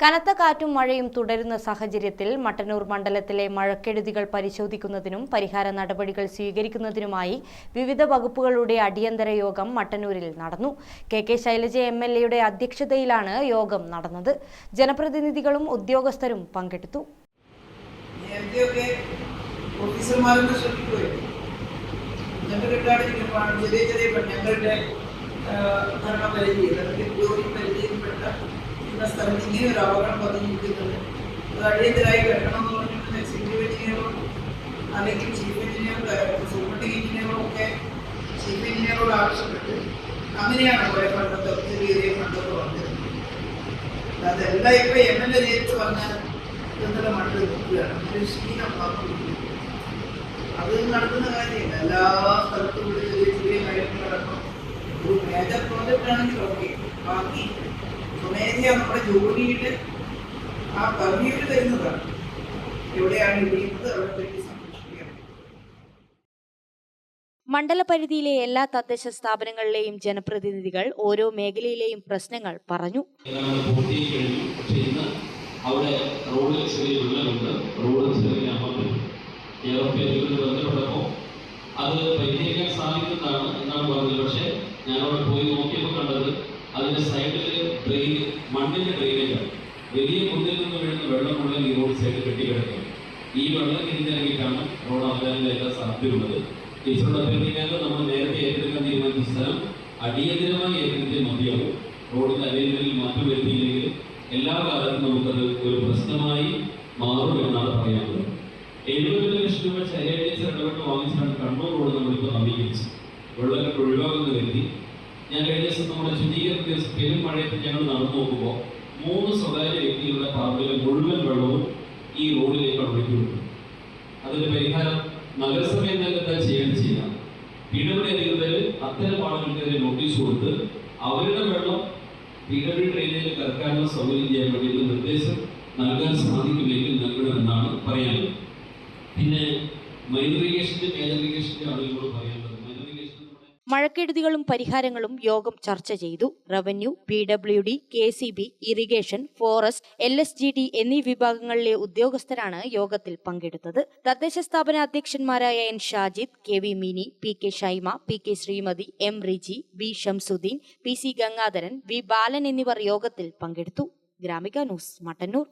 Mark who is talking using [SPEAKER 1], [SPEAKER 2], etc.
[SPEAKER 1] കനത്ത കാറ്റും മഴയും തുടരുന്ന സാഹചര്യത്തിൽ മട്ടന്നൂർ മണ്ഡലത്തിലെ മഴക്കെടുതികൾ പരിശോധിക്കുന്നതിനും പരിഹാര നടപടികൾ സ്വീകരിക്കുന്നതിനുമായി വിവിധ വകുപ്പുകളുടെ അടിയന്തര യോഗം മട്ടന്നൂരിൽ നടന്നു. K K Shailaja M L എയുടെ അധ്യക്ഷതയിലാണ് യോഗം നടന്നത്. ജനപ്രതിനിധികളും ഉദ്യോഗസ്ഥരും പങ്കെടുത്തു.
[SPEAKER 2] കിട്ടാണ്ടിരിക്കുമ്പോഴാണ് ചെറിയ ചെറിയ ഞങ്ങളുടെ പരിധിയിൽപ്പെട്ട ഇന്ന സ്ഥലത്ത് ഇങ്ങനെ ഒരു അപകടം പതിഞ്ഞിരിക്കുന്നുണ്ട്. അത് അടിയന്തരമായി കെട്ടണം എന്ന് പറഞ്ഞിട്ട് എക്സിക്യൂട്ടീവ് എഞ്ചിനീയറോ അല്ലെങ്കിൽ ചീഫ് എഞ്ചിനീയറോ സൂപ്രണ്ടിങ് എഞ്ചിനീയറോ ഒക്കെ ചീഫ് എഞ്ചിനീയറോട് ആവശ്യപ്പെട്ട് അങ്ങനെയാണ് കുറെ പണ്ടത്തെ ഒത്തിരി ഏരിയ ഫണ്ടൊക്കെ വന്നിരുന്നത്. അതെല്ലാം ഇപ്പൊ എം എൽ എ നേരിട്ട് പറഞ്ഞാൽ ഇന്നലെ മണ്ണിൽ നിൽക്കുകയാണ്? ശീലം. അത് നടക്കുന്ന കാര്യമില്ല. എല്ലാ സ്ഥലത്തും ചെറിയ ചെറിയ കാര്യങ്ങളടക്കം ഒരു മേജർ പ്രോജക്റ്റ് ആണെങ്കിൽ ഓക്കെ ബാക്കി സ്വമേധയാ നമ്മുടെ ജോലിയുടെ ആ പർവ്യൂവിൽ വരുന്നതാണ് എവിടെയാണ് ഇടിയുന്നത് അവിടെ പറ്റി.
[SPEAKER 1] മണ്ഡലപരിധിയിലെ എല്ലാ തദ്ദേശ സ്ഥാപനങ്ങളിലെയും ജനപ്രതിനിധികൾ ഓരോ മേഖലയിലെയും പ്രശ്നങ്ങൾ പറഞ്ഞു.
[SPEAKER 3] അവിടെ റോഡിൽ ചെറിയ വിള്ളലുണ്ട്. റോഡ് ചെറിയ ബന്ധപ്പെട്ടപ്പോൾ അത് പരിഹരിക്കാൻ സാധിക്കുന്നതാണ് എന്നാണ് പറഞ്ഞത്. പക്ഷേ ഞാനവിടെ പോയി നോക്കിയപ്പോൾ കണ്ടത് അതിന്റെ സൈഡിൽ ഡ്രെയിൻ മണ്ണിന്റെ ഡ്രെയിനേജാണ് വലിയ കുന്നിൽ നിന്ന് വീഴുന്ന വെള്ളം മുഴുവൻ ഈ റോഡ് സൈഡിൽ കെട്ടിക്കിടക്കും ഈ വെള്ളം തിരിഞ്ഞിറങ്ങിയിട്ടാണ് റോഡ് അവതാരങ്ങളെല്ലാം സാധ്യതയുള്ളത്. ടീച്ചറുടെ അഭ്യർത്ഥിക്കാതെ നമ്മൾ നേരത്തെ ഏറ്റെടുക്കാൻ തീരുമാനിച്ച സ്ഥലം അടിയന്തരമായി ഏറ്റെടുത്തേ മതിയാവും. റോഡിന്റെ അലൈൻമെന്റിൽ മാറ്റം വരുത്തിയില്ലെങ്കിൽ എല്ലാ കാലത്തും നമുക്കത് ഒരു പ്രശ്നമായി മാറും എന്നാണ് പറയാനുള്ളത്. എഴുപത് ലക്ഷം രൂപ ചരിയാഴ്ച ഇടപെട്ട് വാങ്ങിച്ചാണ് കണ്ണൂർ റോഡ് നമ്മളിപ്പോൾ നവീകരിച്ചത് വെള്ളമൊക്കെ ഒഴിവാകുന്ന കരുതി ഞാൻ കഴിഞ്ഞ ദിവസം നമ്മുടെ ശുദ്ധീകരണ ദിവസം പെരുമഴയത്ത് ഞങ്ങൾ നടന്നു നോക്കുമ്പോൾ മൂന്ന് സ്വകാര്യ വ്യക്തികളുടെ പറമ്പിലെ മുഴുവൻ വെള്ളവും ഈ റോഡിലേക്ക് ഒഴുകിവിട്ടു അതിന്റെ പരിഹാരം നഗരസഭയിൽ തന്നെ എന്താ ചെയ്യേണ്ടത് ചെയ്യാം പി അധികൃതർ അത്തരം ആളുകൾക്കെതിരെ നോട്ടീസ് കൊടുത്ത് അവരുടെ വെള്ളം പി ഡബ്ല്യു ഡ്രെയിനേജിൽ കറക്കാനുള്ള സൗകര്യം ചെയ്യാൻ വേണ്ടിയിട്ട് നിർദ്ദേശം നൽകാൻ സാധിക്കില്ലെങ്കിൽ നൽകണമെന്നാണ് പറയാനുള്ളത്. പിന്നെ മേജർ ഇറിഗേഷന്റെ ആളുകളോട് പറയാനുള്ളത്
[SPEAKER 1] മഴക്കെടുതികളും പരിഹാരങ്ങളും യോഗം ചർച്ച ചെയ്തു. Revenue P W D K C B irrigation forest L S G D എന്നീ വിഭാഗങ്ങളിലെ ഉദ്യോഗസ്ഥരാണ് യോഗത്തിൽ പങ്കെടുത്തത്. തദ്ദേശ സ്ഥാപന അധ്യക്ഷന്മാരായ N Shajid K V Mini P K Shaima P K Sreemathi M Riji B Shamsuddin P C Gangadharan V Balan എന്നിവർ യോഗത്തിൽ പങ്കെടുത്തു. ഗ്രാമിക ന്യൂസ് മട്ടന്നൂർ.